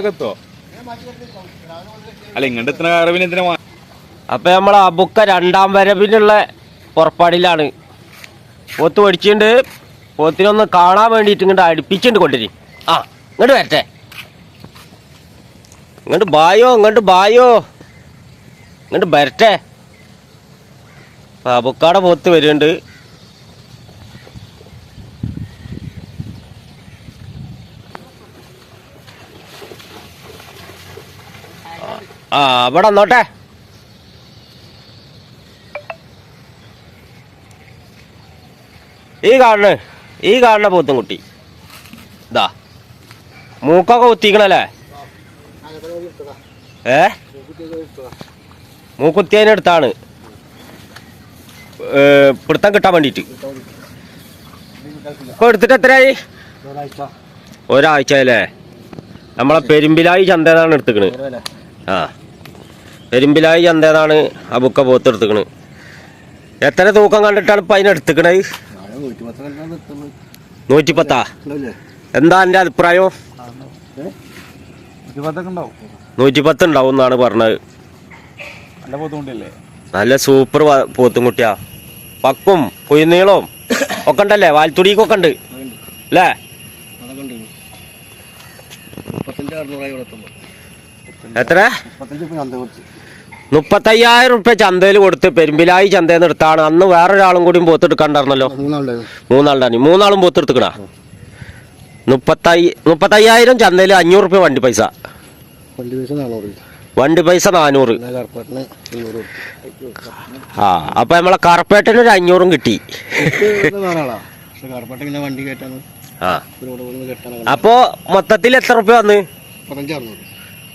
അങ്ങോട്ടൊക്കെ അല്ല ഇങ്ങോട്ട് എത്തുന്ന അറിവിന് എന്തിനാ അപ്പൊ നമ്മൾ അബുക്ക രണ്ടാം വരവിനുള്ള പുറപ്പാടിലാണ്. പോത്ത് പഠിച്ചിട്ടുണ്ട് പോത്തിനൊന്ന് കാണാൻ വേണ്ടിയിട്ട് ഇങ്ങോട്ട് അടുപ്പിച്ചിട്ട് കൊണ്ടിരി ആ ഇങ്ങോട്ട് വരട്ടെ. ഇങ്ങോട്ട് ബായോ ഇങ്ങോട്ട് ബായോ. ഇങ്ങോട്ട് വരട്ടെ. അബുക്കാടെ പോത്ത് വരുന്നുണ്ട്. ആ അവിടെ വന്നോട്ടെ ഈ കാണുന്ന ഈ കാണുന്ന പോത്തും കുട്ടി. ഇതാ. മൂക്കൊക്കെ കുത്തിക്കണല്ലേ? ഏ? മൂക്കുത്തിയതിനടുത്താണ് പിടുത്തം കിട്ടാൻ വേണ്ടിയിട്ട്. ഇപ്പൊ എടുത്തിട്ട് എത്രയായി? ഒരാഴ്ച. അല്ലേ? നമ്മളെ പെരുമ്പിലായി ചന്തേന്നാണ് എടുത്തിക്കണ്. ആ. പെരുമ്പിലായി എന്തേതാണ് ആ ബുക്ക പോത്ത് എടുത്തിക്കണ് എത്ര തൂക്കം കണ്ടിട്ടാണ് ഇപ്പൊ അതിനെടുത്തിക്കണത് നൂറ്റിപ്പത്താ? എന്താ എന്റെ അഭിപ്രായം? നൂറ്റിപ്പത്ത് ഉണ്ടാവും എന്നാണ് പറഞ്ഞത്. നല്ല സൂപ്പർ വ- പോത്തും കുട്ടിയാ പക്കും കുയിനീളവും ഒക്കെ ഉണ്ടല്ലേ? വാൽത്തുടിക്കൊക്കെ ഉണ്ട്. അല്ലേ? എത്ര? മുപ്പത്തയ്യായിരം റുപ്യ ചന്തയിൽ കൊടുത്ത് പെരുമ്പിലായി ചന്തയിൽ നിന്ന് എടുത്താണ് അന്ന് വേറൊരാളും കൂടി പോത്തെടുക്കണ്ടായിരുന്നല്ലോ. മൂന്നാളുണ്ടായിരുന്നു മൂന്നാളും പോത്തെടുത്തുക്കണാ മുപ്പത്തയ്യ മുപ്പത്തയ്യായിരം ചന്തയിൽ അഞ്ഞൂറ് റുപ്യ വണ്ടി പൈസ വണ്ടി പൈസ നാനൂറ്. ആ അപ്പൊ നമ്മളെ കാർപ്പേട്ടിന് ഒരു അഞ്ഞൂറും കിട്ടി. ആ. അപ്പോ മൊത്തത്തിൽ എത്ര റുപ്യ വന്ന്?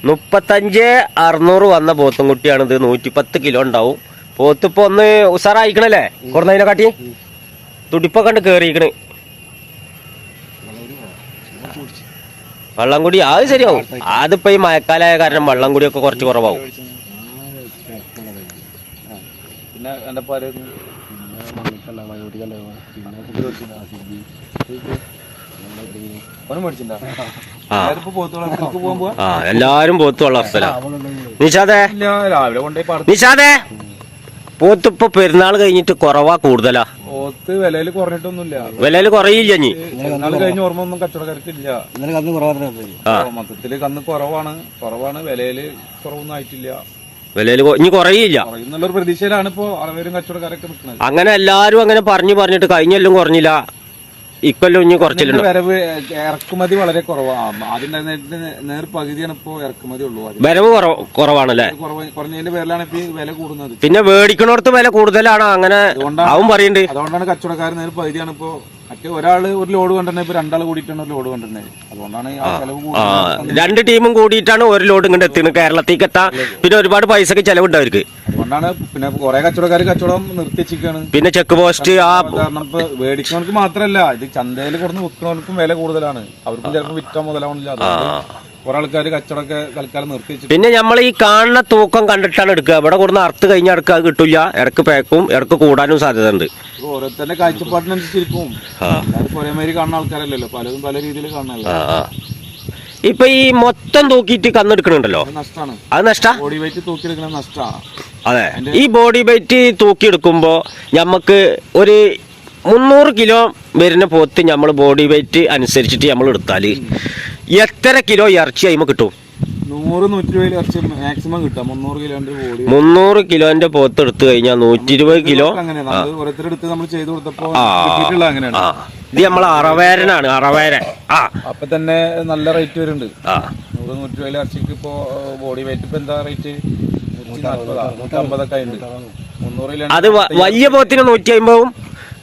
മുപ്പത്തഞ്ച് അറുന്നൂറ് വന്ന പോത്തും കുട്ടിയാണിത്. ഇത് നൂറ്റിപ്പത്ത് കിലോ ഉണ്ടാവും. പോത്തിപ്പോ ഒന്ന് ഉസാറായിക്കണല്ലേ? കുറഞ്ഞതിനെ കാട്ടി? തുടിപ്പൊക്കെ കണ്ട് കേറിയിക്കണ്. വെള്ളം കൂടി അത് ശരിയാവും. അതിപ്പോ ഈ മഴക്കാലായ കാരണം വെള്ളം കൂടിയൊക്കെ കുറച്ച് കുറവാകും പിന്നെ ആ. ഇപ്പൊ പോത്ത് ആ എല്ലാരും പോത്ത് വളർത്തല നിഷാദേ? നിഷാദേ? പോത്തിപ്പോ പെരുന്നാൾ കഴിഞ്ഞിട്ട് കുറവാ കൂടുതലാ? പോത്ത് വിലയിൽ കുറഞ്ഞിട്ടൊന്നുമില്ല. വിലയിൽ കുറയില്ല ഇനി പെരുന്നാൾ കഴിഞ്ഞ ഓർമ്മ ഒന്നും കച്ചവടക്കാർക്കില്ല. ഇന്നലെ കന്ന് കുറവാണ് ആ. മൊത്തത്തിൽ കന്ന് കുറവാണ്. കുറവാണ് വിലയിൽ കുറവൊന്നും ആയിട്ടില്ല. വിലയിൽ ഇനി കുറയില്ല. പ്രതീക്ഷയിലാണ് ഇപ്പോ കച്ചവടക്കാരൊക്കെ അങ്ങനെ എല്ലാരും അങ്ങനെ പറഞ്ഞു പറഞ്ഞിട്ട് കഴിഞ്ഞെല്ലാം കുറഞ്ഞില്ല. ഇക്കൊല്ലം ഇനി കുറച്ചിലുണ്ട് വരവ് ഇറക്കുമതി വളരെ കുറവാണ് ആദ്യം നേർ പകുതിയാണ് ഇപ്പോ ഇറക്കുമതി ഉള്ളൂ വരവ് കുറവ് കുറവാണല്ലേ? കുറവ് കുറഞ്ഞതിന്റെ പേരിലാണ് ഇപ്പൊ വില കൂടുന്നത്. പിന്നെ മേടിക്കണോടത്ത് വില കൂടുതലാണ്. അങ്ങനെ അവൻ പറയുന്നുണ്ട് അതുകൊണ്ടാണ് കച്ചവടക്കാർ നേർ പകുതിയാണ് ഇപ്പോ മറ്റേ ഒരാൾ ഒരു ലോഡ് കൊണ്ടുവരുന്നത് ഇപ്പൊ രണ്ടാൾ കൂടിയിട്ടാണ് ഒരു ലോഡ് കൊണ്ടുവരുന്നത്. അതുകൊണ്ടാണ് ആ ചെലവ് ആ കൂടുതൽ രണ്ട് ടീമും കൂടിയിട്ടാണ് ഒരു ലോഡ് ഇങ്ങോട്ട് എത്തുന്നത് കേരളത്തിലേക്ക് എത്താൻ പിന്നെ ഒരുപാട് പൈസക്ക് ചെലവുണ്ട് അവർക്ക്. അതുകൊണ്ടാണ് പിന്നെ കുറെ കച്ചവടക്കാർ കച്ചവടം നിർത്തിച്ചിരിക്കുകയാണ് പിന്നെ ചെക്ക് പോസ്റ്റ് ആ കാരണം ഇപ്പൊ മേടിക്കുന്നവർക്ക് മാത്രല്ല ഇത് ചന്തയിൽ കൊടുന്ന് വിൽക്കുന്നവർക്കും വില കൂടുതലാണ്. അവർക്കും ചിലപ്പോൾ വിറ്റ മുതലാവണില്ല. കുറെ ആൾക്കാർ കച്ചവടമൊക്കെ തൽക്കാലം നിർത്തി വെച്ചിട്ട് പിന്നെ നമ്മൾ ഈ കാണുന്ന തൂക്കം കണ്ടിട്ടാണ് എടുക്കുക. ഇവിടെ കൂടുന്ന അർത്ത് കഴിഞ്ഞ ഇടയ്ക്ക് അത് കിട്ടില്ല ഇടയ്ക്ക് പേക്കും ഇടയ്ക്ക് കൂടാനും സാധ്യത ഉണ്ട് ഓരോരുത്തരുടെ കാഴ്ചപ്പാടിനനുസരിച്ചിരിക്കും. എല്ലാവർക്കും ഒരേമാതിരി കാണുന്ന ആൾക്കാരല്ലല്ലോ. പലതും പല രീതിയിൽ ആ ഇപ്പൊ ഈ മൊത്തം തൂക്കിട്ട് കന്നെടുക്കണുണ്ടല്ലോ? അത് നഷ്ട? ബോഡി വെയിറ്റ് തൂക്കിയെടുക്കുന്ന നഷ്ടമാണ് അതെ. ഈ ബോഡി വെയിറ്റ് തൂക്കിയെടുക്കുമ്പോ നമുക്ക് ഒരു മുന്നൂറ് കിലോ വരുന്ന പോത്ത് നമ്മൾ ബോഡി വെയിറ്റ് അനുസരിച്ചിട്ട് നമ്മൾ എടുത്താൽ എത്ര കിലോ ഇറച്ചി അയിമ കിട്ടും? നൂറ് നൂറ്റി രൂപയിൽ ഇറച്ചി മാക്സിമം കിട്ടാം. മുന്നൂറ് കിലോന്റെ ബോഡി മുന്നൂറ് കിലോന്റെ പോത്ത് എടുത്തു കഴിഞ്ഞാൽ നൂറ്റി ഇരുപത് കിലോ. ഓരോരുത്തരെടുത്ത് നമ്മൾ ചെയ്തു കൊടുത്തപ്പോ അങ്ങനെയാണ്. ഇത് നമ്മൾ അറവേരനാണ് അറവേരൻ. ആ. അപ്പൊ തന്നെ നല്ല റേറ്റ് വരുന്നുണ്ട്. നൂറ് നൂറ്റി ഇറച്ചിക്ക് ഇപ്പോ ബോഡി വെയിറ്റ് ഇപ്പൊ എന്താ റേറ്റ് അത് വലിയ പോത്തിന് നൂറ്റി അമ്പതും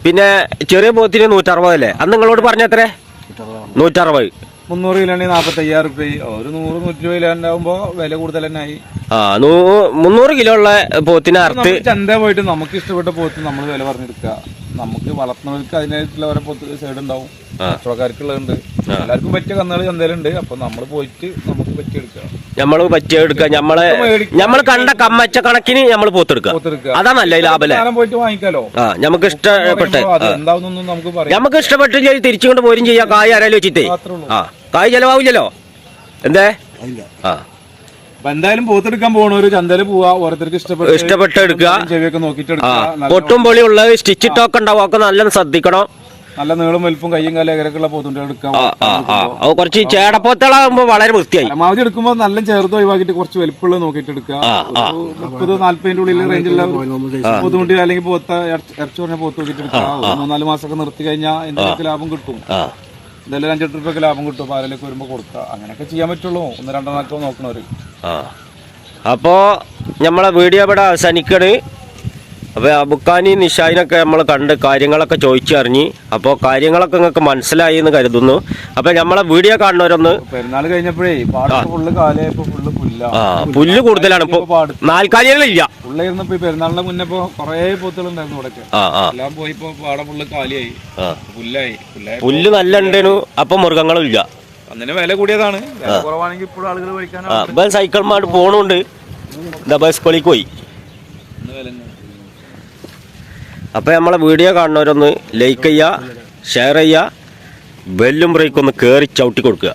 പിന്നെ ചെറിയ പോത്തിന് നൂറ്ററുപതല്ലേ? അന്ന് നിങ്ങളോട് പറഞ്ഞത്രേ നൂറ്ററുപത്. മുന്നൂറ് കിലോ ആണെങ്കിൽ നാൽപ്പത്തയ്യായിരം റുപ്യ ഒരു നൂറ് നൂറ്റി രൂപ കിലോ ഉണ്ടാവുമ്പോ വില കൂടുതൽ തന്നെ ആയി. ആ നൂ- മുന്നൂറ് കിലോ ഉള്ള പോത്തിന് അറുത്ത് നമ്മൾ ചന്ത പോയിട്ട് നമുക്ക് ഇഷ്ടപ്പെട്ട പോത്ത് നമ്മൾ വില പറഞ്ഞെടുക്കുക. നമുക്ക് വളർത്തുന്നവർക്ക് അതിനായിട്ടുള്ള ഓരോ പോത്ത് സൈഡ് ഉണ്ടാവും കച്ചവടക്കാർക്കുള്ളതുണ്ട്. എല്ലാവർക്കും പറ്റിയ കന്നുകൾ ചന്തയിലുണ്ട്. അപ്പൊ നമ്മൾ പോയിട്ട് നമുക്ക് പറ്റിയ പറ്റിയെടുക്കുക. നമ്മളെ നമ്മൾ കണ്ട കമ്മച്ച കണക്കിന് നമ്മൾ പോത്തെടുക്കുക. അതാ നല്ല ലാഭല്ലേ ആ നമുക്ക് ഇഷ്ടപ്പെട്ട ഞമ്മക്ക് നമുക്ക് ഇഷ്ടപ്പെട്ട് തിരിച്ചു തിരിച്ചുകൊണ്ട് പോരും ചെയ്യാം. കായ് ആരാലും വെച്ചിട്ടേ. ആ കായ് ചെലവാവില്ലല്ലോ? എന്തേ? ആ. എന്തായാലും പോത്തെടുക്കാൻ പോണവര് ചന്തയിൽ പോവാ. ഓരോരുത്തർക്ക് ഇഷ്ടപ്പെട്ട് ഇഷ്ടപ്പെട്ട് എടുക്കുക. പൊട്ടും പൊളി ഉള്ളത് സ്റ്റിച്ചിട്ടൊക്കെ ഉണ്ടാവും. ഒക്കെ നല്ല ശ്രദ്ധിക്കണം. നല്ല നീളം വലിപ്പും കയ്യും കാലും എകരക്കുള്ള പോത്തുണ്ട് എടുക്കാം കുറച്ച് ചേടപ്പോത്തളാകുമ്പോ വളരെ വൃത്തിയായി പരമാവധി എടുക്കുമ്പോൾ നല്ല ചേർത്ത് ഒഴിവാക്കിയിട്ട് കുറച്ച് വലിപ്പുള്ള നോക്കിയിട്ട് എടുക്കുക മുപ്പത് നാല്പതിന്റെ ഉള്ളിൽ റേഞ്ചുള്ള പോത്തുമുട്ടി അല്ലെങ്കിൽ പോത്ത ഇറച്ചി പറഞ്ഞ പോത്ത് നോക്കിയിട്ട് എടുക്കുക മൂന്നാൽ മാസമൊക്കെ നിർത്തി കഴിഞ്ഞാൽ എന്തെങ്കിലും ലാഭം കിട്ടും ഇതെല്ലാം എന്തായാലും അഞ്ചെട്ട് രൂപയൊക്കെ ലാഭം കിട്ടും പാലിലേക്ക് വരുമ്പോൾ കൊടുക്കുക അങ്ങനെയൊക്കെ ചെയ്യാൻ പറ്റുള്ളൂ ഒന്ന് രണ്ടെണ്ണമൊക്കെ നോക്കണവര് അപ്പോ നമ്മളെ വീഡിയോ ഇവിടെ അവസാനിക്കണ് അപ്പോൾ അബുക്കാനി നിഷാദിനൊക്കെ നമ്മൾ കണ്ട് കാര്യങ്ങളൊക്കെ ചോദിച്ചറിഞ്ഞ് അപ്പോൾ കാര്യങ്ങളൊക്കെ നിങ്ങൾക്ക് മനസ്സിലായി എന്ന് കരുതുന്നു. അപ്പോൾ നമ്മളെ വീഡിയോ കാണുന്നവരൊന്ന് പെരുന്നാൾ കഴിഞ്ഞപ്പോഴേ പുല്ല. ആ പുല്ല് കൂടുതലാണ്. ഇപ്പോൾ നാൽക്കാലികളില്ല. ഫുള്ളായിരുന്നപ്പോ പെരുന്നാളിന്റെ മുന്നേ കുറേ പോത്തുകളുണ്ടായിരുന്നു ആ എല്ലാം പോയി ഇപ്പൊ പാടം ഫുള്ള് കാലിയായി. പുല്ലായി. പുല്ല് നല്ല ഉണ്ടേനു അപ്പൊ മൃഗങ്ങളും ഇല്ല. അങ്ങനെ വില കൂടിയതാണ്. കുറവാണെങ്കിൽ ഇപ്പോഴും ആളുകൾ സൈക്കിൾമാർ പോണുണ്ട്. ബസ് കളിക്ക് പോയി. അപ്പോൾ നമ്മളെ വീഡിയോ കാണുന്നവരൊന്ന് ലൈക്ക് ചെയ്യുക ഷെയർ ചെയ്യുക ബെല്ലും ബ്രേക്കൊന്ന് കയറി ചവിട്ടി കൊടുക്കുക.